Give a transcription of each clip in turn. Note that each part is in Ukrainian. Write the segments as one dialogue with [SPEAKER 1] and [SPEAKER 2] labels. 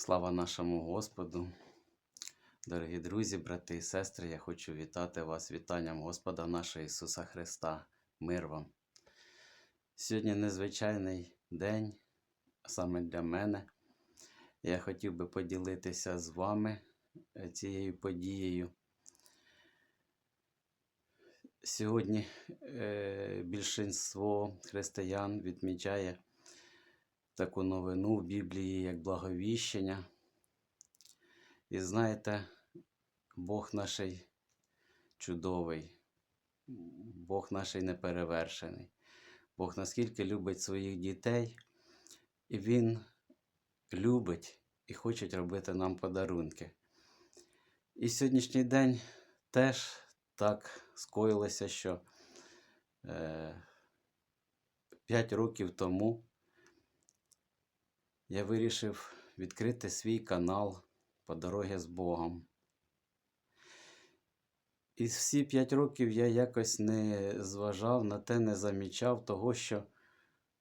[SPEAKER 1] Слава нашому Господу. Дорогі друзі, брати і сестри, я хочу вітати вас вітанням Господа нашого Ісуса Христа. Мир вам. Сьогодні незвичайний день, саме для мене. Я хотів би поділитися з вами е, цією подією. Сьогодні е, більшинство християн відмічає таку новину в Біблії, як благовіщення. І знаєте, Бог наш чудовий, Бог наш неперевершений. Бог наскільки любить своїх дітей, і Він любить і хоче робити нам подарунки. І сьогоднішній день теж так скоїлося, що е, 5 років тому я вирішив відкрити свій канал по дорогі з Богом. І всі п'ять років я якось не зважав на те, не замічав того, що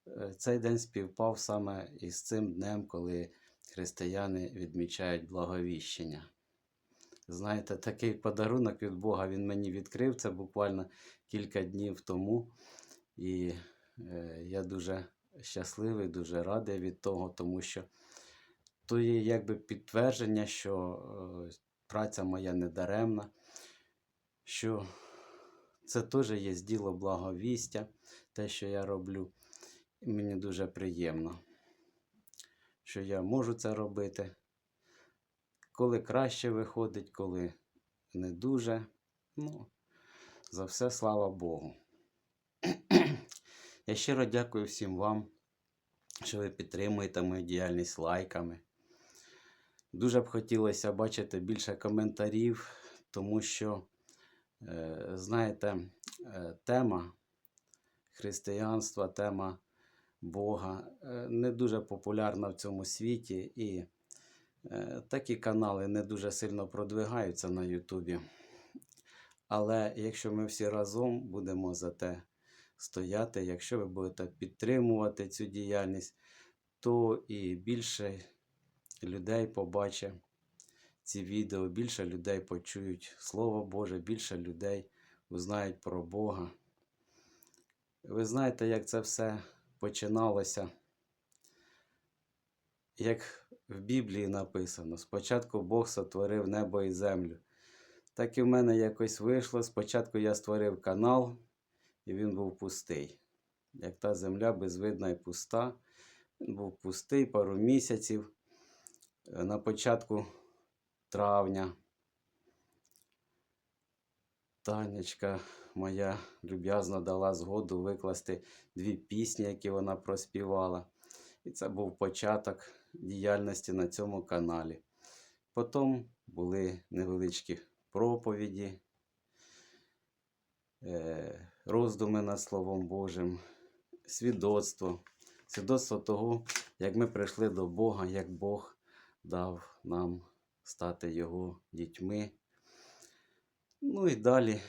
[SPEAKER 1] е, цей день співпав саме із цим днем, коли християни відмічають благовіщення. Знаєте, такий подарунок від Бога він мені відкрив це буквально кілька днів тому. І е, я дуже щасливий, дуже радий від того, тому що то є якби підтвердження, що е, праця моя не даремна, що це теж є діло благовістя, те, що я роблю. І мені дуже приємно, що я можу це робити. Коли краще виходить, коли не дуже. Ну, за все слава Богу. Я щиро дякую всім вам, що ви підтримуєте мою діяльність лайками. Дуже б хотілося бачити більше коментарів, тому що, е, знаєте, е, тема християнства, тема Бога е, не дуже популярна в цьому світі, і такі канали не дуже сильно продвигаються на Ютубі. Але якщо ми всі разом будемо за те стояти, якщо ви будете підтримувати цю діяльність, то і більше людей побачить ці відео, більше людей почують Слово Боже, більше людей узнають про Бога. Ви знаєте, як це все починалося? Як в Біблії написано, спочатку Бог сотворив небо і землю. Так і в мене якось вийшло. Спочатку я створив канал, і він був пустий. Як та земля безвидна і пуста. Він був пустий пару місяців. Е, На початку травня Танечка моя люб'язно дала згоду викласти дві пісні, які вона проспівала. І це був початок діяльності на цьому каналі. Потім були невеличкі проповіді, е, роздуми над Словом Божим, свідоцтво. Свідоцтво того, як ми прийшли до Бога, як Бог дав нам стати Його дітьми. Ну і далі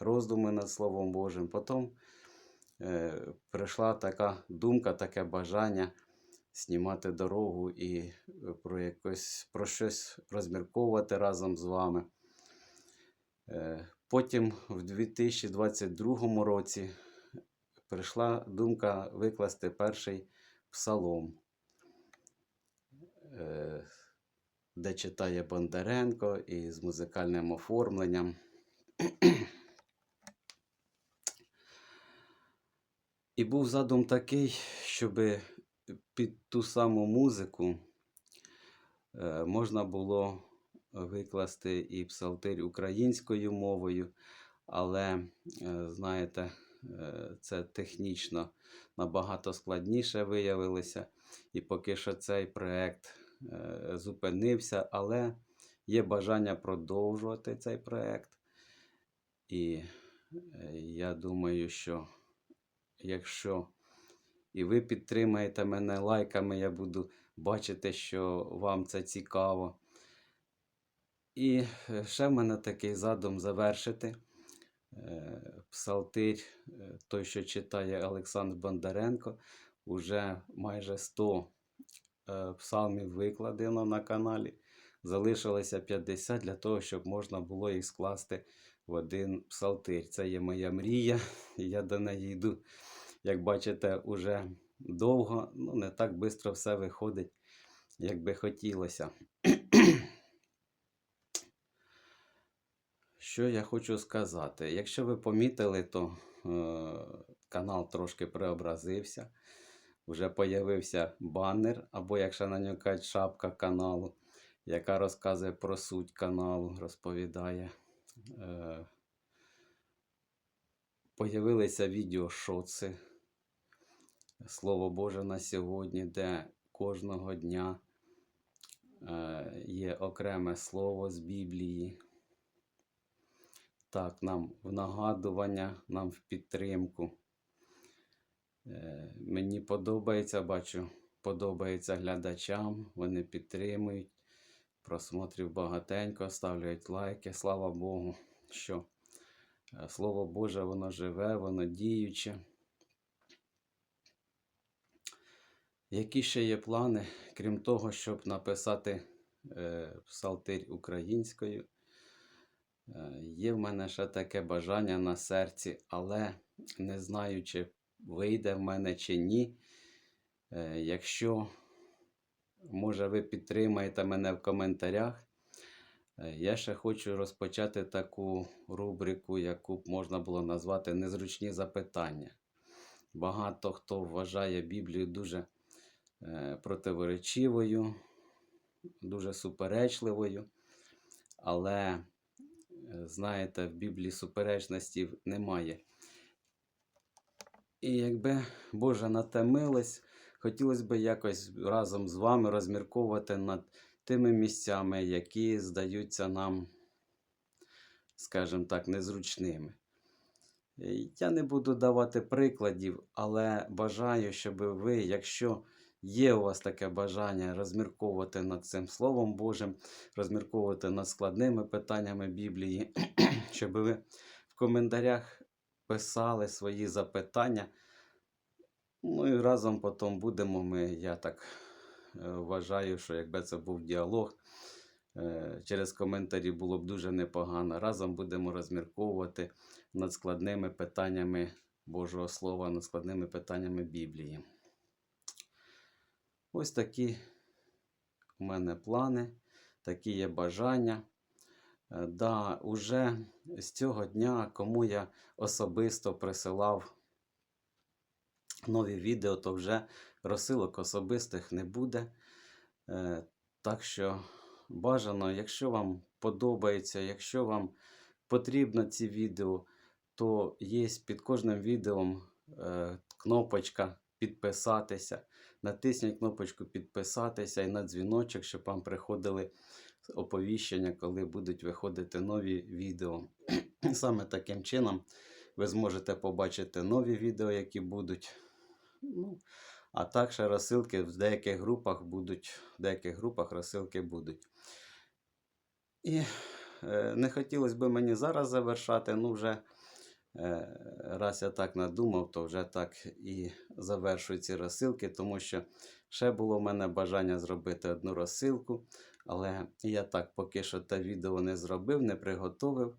[SPEAKER 1] роздуми над Словом Божим. Потім е, прийшла така думка, таке бажання знімати дорогу і е, про, якось, про щось розмірковувати разом з вами. Е, Потім в 2022 році прийшла думка викласти перший псалом, е, де читає Бондаренко і з музикальним оформленням. І був задум такий, щоб під ту саму музику е, можна було викласти і псалтир українською мовою, але, е, знаєте, е, це технічно набагато складніше виявилося. І поки що цей проект е, зупинився, але є бажання продовжувати цей проект. І я думаю, що якщо і ви підтримаєте мене лайками, я буду бачити, що вам це цікаво. І е, ще в мене такий задум завершити. Е, Псалтир, е, той, що читає Олександр Бондаренко, уже майже 100 е, псалмів викладено на каналі. Залишилося 50 для того, щоб можна було їх скласти в один псалтир. Це є моя мрія, і я до неї йду, як бачите, уже довго, ну не так швидко все виходить, як би хотілося. Що я хочу сказати? Якщо ви помітили, то е, канал трошки преобразився. Вже появився банер, або якщо на кажуть, шапка каналу, яка розказує про суть каналу, розповідає. Е, появилися відеошоци. Слово Боже на сьогодні, де кожного дня е, є окреме слово з Біблії. Так, нам в нагадування, нам в підтримку. Е, Мені подобається, бачу, подобається глядачам, вони підтримують. Просмотрів багатенько, ставляють лайки. Слава Богу, що е, Слово Боже, воно живе, воно діюче. Які ще є плани, крім того, щоб написати е, псалтирь українською? Е, Є в мене ще таке бажання на серці, але не знаю, чи вийде в мене чи ні. Е, Якщо, може, ви підтримаєте мене в коментарях, е, я ще хочу розпочати таку рубрику, яку б можна було назвати Незручні запитання. Багато хто вважає Біблію дуже противоречивою, дуже суперечливою, але знаєте, в Біблії суперечності немає. І якби Божа на те милость, хотілося б якось разом з вами розмірковувати над тими місцями, які здаються нам, скажімо так, незручними. Е, Я не буду давати прикладів, але бажаю, щоб ви, якщо є у вас таке бажання розмірковувати над цим Словом Божим, розмірковувати над складними питаннями Біблії, щоб ви в коментарях писали свої запитання. Ну і разом потім будемо ми, я так е, вважаю, що якби це був діалог, е, через коментарі було б дуже непогано. Разом будемо розмірковувати над складними питаннями Божого Слова, над складними питаннями Біблії. Ось такі у мене плани, такі є бажання. Е, Да, уже з цього дня, кому я особисто присилав нові відео, то вже розсилок особистих не буде. Е, Так що бажано, якщо вам подобається, якщо вам потрібно ці відео, то є під кожним відео е, кнопочка підписатися. Натисніть кнопочку підписатися і на дзвіночок, щоб вам приходили оповіщення, коли будуть виходити нові відео. Саме таким чином ви зможете побачити нові відео, які будуть. Ну, а так ще розсилки в деяких групах будуть, в деяких групах розсилки будуть. І е, не хотілося б мені зараз завершати, ну вже раз я так надумав, то вже так і завершую ці розсилки, тому що ще було в мене бажання зробити одну розсилку, але я так поки що те відео не зробив, не приготовив.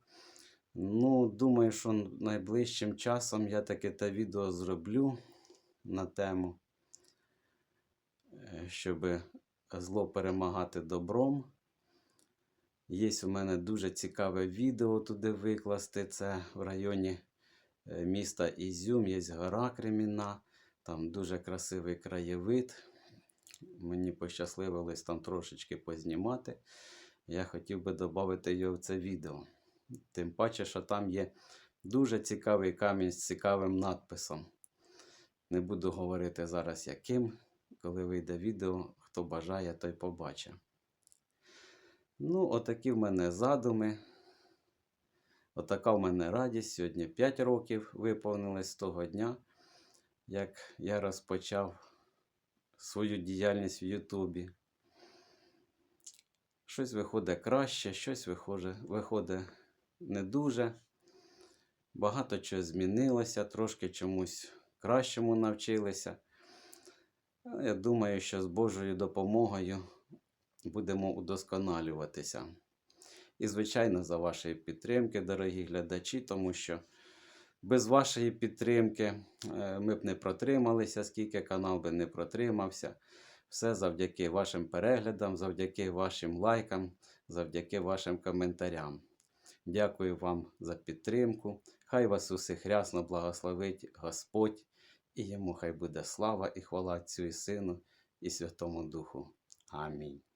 [SPEAKER 1] Ну, думаю, що найближчим часом я таки те відео зроблю на тему, е, щоб зло перемагати добром. Є у мене дуже цікаве відео туди викласти. Це в районі е, міста Ізюм, є гора Кремінна, там дуже красивий краєвид. Мені пощасливилось там трошечки познімати. Я хотів би додати його в це відео. Тим паче, що там є дуже цікавий камінь з цікавим надписом. Не буду говорити зараз яким. Коли вийде відео, хто бажає, той побачить. Ну, отакі в мене задуми. Отака в мене радість. Сьогодні 5 років виповнилось з того дня, як я розпочав свою діяльність в Ютубі. Щось виходить краще, щось виходить, виходить не дуже. Багато чого змінилося, трошки чомусь кращому навчилися. Я думаю, що з Божою допомогою будемо удосконалюватися. І, звичайно, за вашої підтримки, дорогі глядачі, тому що без вашої підтримки е, ми б не протрималися, скільки канал би не протримався. Все завдяки вашим переглядам, завдяки вашим лайкам, завдяки вашим коментарям. Дякую вам за підтримку. Хай вас усіх рясно благословить Господь, і йому хай буде слава і хвала Отцю і Сину і Святому Духу. Амінь.